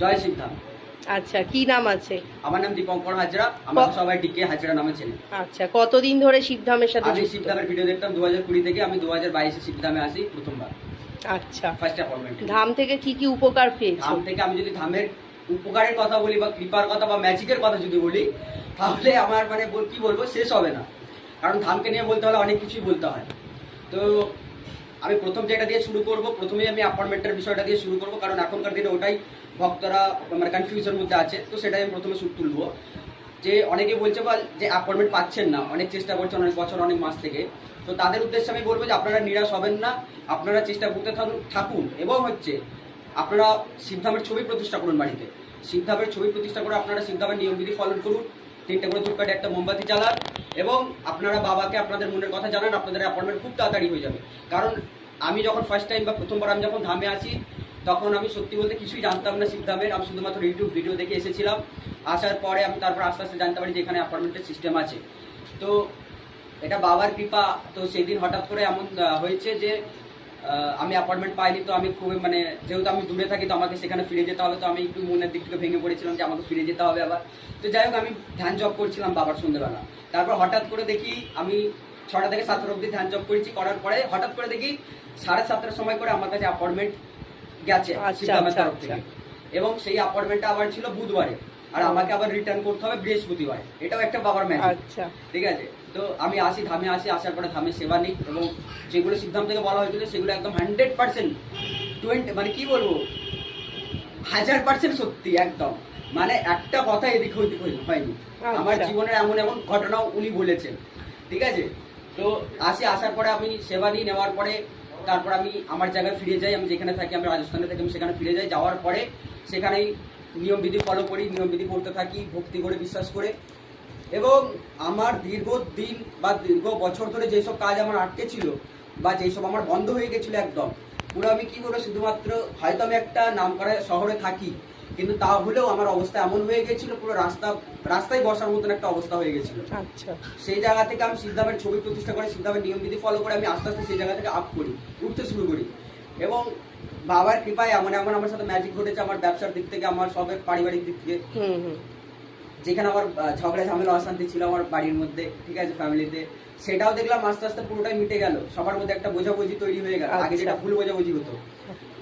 জয় সিদ্ধাম আচ্ছা কি নাম আছে? আমার নাম দীপঙ্কর হাজরা আমাকে সবাই ডিকে হাজরা নামে চেনে। আচ্ছা কতদিন ধরে শিবধামের সাথে আমি? শিবধামের ভিডিও দেখতাম দু হাজার কুড়ি থেকে আমি দু হাজার বাইশে শিবধামে আসি প্রথমবার। আচ্ছা। ফার্স্ট অ্যাপয়েন্টমেন্ট ধাম থেকে কি কি উপকার পেয়েছ? ধাম থেকে আমি যদি ধামের উপকারের কথা বলি বা কৃপার কথা বা ম্যাজিকের কথা যদি বলি তাহলে আমার মানে কি বলব শেষ হবে না। কারণ ধামকে নিয়ে বলতে হলে অনেক কিছুই বলতে হয়। তো আমি প্রথম যেটা দিয়ে শুরু করব, প্রথমেই আমি অ্যাপয়েন্টমেন্টের বিষয়টা দিয়ে শুরু করব, কারণ এখনকার দিনে ওটাই ভক্তরা মানে কনফিউশন মধ্যে আছে, তো সেটাই আমি প্রথমে শুরু তুলবো। যে অনেকে বলছে বল যে অ্যাপয়েন্টমেন্ট পাচ্ছেন না, অনেক চেষ্টা করছেন অনেক বছর, অনেক মাস থেকে, তো তাদের উদ্দেশ্যে আমি বলব যে আপনারা নিরাশ হবেন না, আপনারা চেষ্টা করতে থাকুন এবং হচ্ছে আপনারা সিদ্ধামের ছবি প্রতিষ্ঠা করুন বাড়িতে। শিবধামের ছবি প্রতিষ্ঠা করে আপনারা শিবধামের নিয়মবিধি পালন করুন তিনটে করে ধূপকাঠি একটা মোমবাতি জ্বালান এবং আপনারা বাবাকে আপনাদের মনের কথা জানান, আপনাদের অ্যাপয়েন্টমেন্ট খুব তাড়াতাড়ি হয়ে যাবে। কারণ আমি যখন ফার্স্ট টাইম বা প্রথমবার আমি যখন ধামে আসি তখন আমি সত্যি বলতে কিছুই জানতাম না শিবধামের আমি শুধুমাত্র ইউটিউব ভিডিও দেখে এসেছিলাম। আসার পরে আমি তারপর আস্তে আস্তে জানতে পারি যে এখানে অ্যাপয়েন্টমেন্টের সিস্টেম আছে। তো এটা বাবার কৃপা। তো সেই দিন হঠাৎ করে এমন হয়েছে যে আমি অ্যাপার্টমেন্ট পাইনি তো আমি খুবই মানে যেহেতু আমি দূরে থাকি তো আমাকে সেখানে ফিরে যেতে হবে তো আমি একটু মনের দিক থেকে ভেঙে পড়েছিলাম যে আমাকে ফিরে যেতে হবে আবার। তো যাই হোক আমি ধ্যান জব করছিলাম বাবার সন্ধ্যেবেলা। তারপর হঠাৎ করে দেখি আমি ছটা থেকে সাতটার অবধি ধ্যান জব করেছি করার পরে হঠাৎ করে দেখি সাড়ে সাতটার সময় করে আমার কাছে অ্যাপয়েন্টমেন্ট গেছে আচ্ছা, আচ্ছা, তরফ থেকে। এবং সেই অ্যাপার্টমেন্টটা আবার ছিল বুধবারে। আর আমাকে আবার রিটার্ন করতে হবে বৃহস্পতিবার। এটাও একটা বাবার ম্যাচ আচ্ছা। ঠিক আছে? তো আমি আসি ধামে আসি আসার পরে ধামে সেবা নিই এবং যেগুলো সিদ্ধান্ত থেকে বলা হয়েছিল সেগুলো একদম হান্ড্রেড পার্সেন্ট টোয়েন্টি মানে কি বলব? হাজার পার্সেন্ট সত্যি একদম। মানে একটা কথা এদিক ওইদিক হই- হয়নি। আচ্ছা। আমার জীবনের এমন এমন ঘটনাও উনি বলেছেন। ঠিক আছে? তো আসি আসার পরে আমি সেবা নিই নেওয়ার পরে তারপর আমি আমার জায়গায় ফিরে যাই। আমি যেখানে থাকি আমি রাজস্থানে থাকি আমি সেখানে ফিরে যাই। যাওয়ার পরে সেখানেই নিয়মবিধি ফলো করি নিয়মবিধি করতে থাকি ভক্তি করে বিশ্বাস করে। এবং আমার দীর্ঘ দিন বা দীর্ঘ বছর ধরে যেসব কাজ আমার আটকে ছিল বা যেসব আমার বন্ধ হয়ে গেছিল একদম পুরো আমি কী করব শুধুমাত্র হয়তো আমি একটা নাম করা শহরে থাকি কিন্তু তা হলেও আমার অবস্থা এমন হয়ে গেছিল পুরো রাস্তা রাস্তায় বসার মতন একটা অবস্থা হয়ে গেছিল। আচ্ছা। সেই জায়গা থেকে আমি সিদ্ধামের ছবি প্রতিষ্ঠা করে সিদ্ধামের নিয়মবিধি ফলো করে আমি আস্তে আস্তে সেই জায়গা থেকে আপ করি উঠতে শুরু করি। এবং বাবার কৃপায় এমন এমন আমার সাথে ম্যাজিক ঘটেছে আমার ব্যবসার দিক থেকে আমার সবের পারিবারিক দিক থেকে। হুম হুম। যেখানে আমার ঝগড়া ঝামেলা অশান্তি ছিল আমার বাড়ির মধ্যে ঠিক আছে ফ্যামিলিতে। সেটাও দেখলাম আস্তে আস্তে পুরোটাই মিটে গেল। সবার মধ্যে একটা বোঝাবুঝি তৈরি হয়ে গেল। আগে আচ্ছা। যেটা ভুল বোঝাবুঝি হতো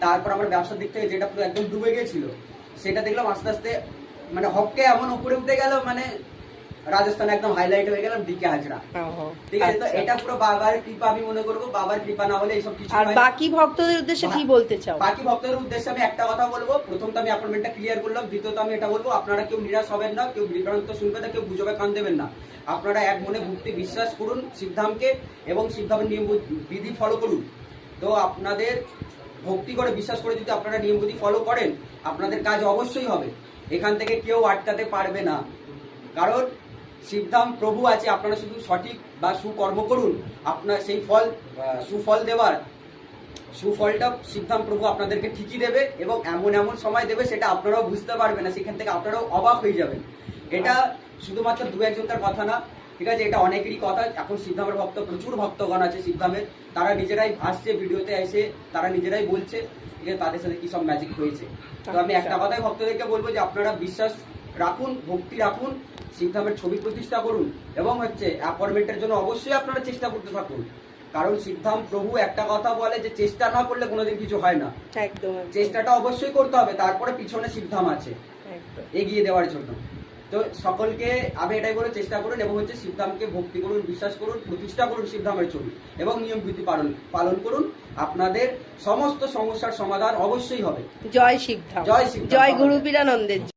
তারপর আমার ব্যবসার দিক থেকে যেটা পুরো একদম ডুবে গেছিল সেটা দেখলাম আস্তে আস্তে মানে হককে এমন উপরে উঠে গেল মানে রাজস্থান একদম হাইলাইট হয়ে গেলাম ডিকে হাজরা। ঠিক আছে তো আচ্ছা। এটা পুরো বাবার কৃপা আমি মনে করব বাবার কৃপা না হলে এইসব কিছু আর বাকি ভক্তদের উদ্দেশ্যে কি বলতে চাও? বাকি ভক্তদের উদ্দেশ্যে আমি একটা কথা বলব প্রথম তো আমি অ্যাপয়েন্টমেন্টটা ক্লিয়ার করলাম দ্বিতীয়ত আমি এটা বলব আপনারা কেউ নিরাশ হবেন না কেউ বিভ্রান্ত শুনবে না কেউ গুজবে কান দেবেন না। আপনারা এক মনে ভক্তি বিশ্বাস করুন সিদ্ধামকে এবং সিদ্ধামের নিয়ম বিধি ফলো করুন। তো আপনাদের ভক্তি করে বিশ্বাস করে যদি আপনারা নিয়ম বিধি ফলো করেন আপনাদের কাজ অবশ্যই হবে। এখান থেকে কেউ আটকাতে পারবে না। কারণ সিদ্ধাম প্রভু আছে আপনারা শুধু সঠিক বা সুকর্ম করুন। আপনার সেই ফল সুফল দেওয়ার সুফলটা সিদ্ধাম প্রভু আপনাদেরকে ঠিকই দেবে এবং এমন এমন সময় দেবে সেটা আপনারাও বুঝতে পারবেন না সেখান থেকে আপনারাও অবাক হয়ে যাবেন। এটা শুধুমাত্র দু একজনকার কথা না ঠিক আছে? এটা অনেকেরই কথা। এখন সিদ্ধামের ভক্ত প্রচুর ভক্তগণ আছে সিদ্ধামের। তারা নিজেরাই আসছে ভিডিওতে এসে তারা নিজেরাই বলছে ঠিক আছে? তাদের সাথে কী সব ম্যাজিক হয়েছে? তো আমি একটা কথাই ভক্তদেরকে বলব যে আপনারা বিশ্বাস রাখুন ভক্তি রাখুন সিদ্ধামের ছবি প্রতিষ্ঠা করুন এবং হচ্ছে অ্যাপয়েন্টমেন্টের জন্য অবশ্যই আপনারা চেষ্টা করতে থাকুন। কারণ সিদ্ধাম প্রভু একটা কথা বলে যে চেষ্টা না করলে কোনোদিন কিছু হয় না। একদম চেষ্টাটা অবশ্যই করতে হবে তারপরে পিছনে সিদ্ধাম আছে। এগিয়ে দেওয়ার জন্য। তো সকলকে আমি এটাই বলে চেষ্টা করুন এবং হচ্ছে সিদ্ধামকে ভক্তি করুন বিশ্বাস করুন প্রতিষ্ঠা করুন সিদ্ধামের ছবি এবং নিয়ম বিধি পালন পালন করুন। আপনাদের সমস্ত সমস্যার সমাধান অবশ্যই হবে। জয় শিবধাম জয়। জয় গুরু বীরানন্দের।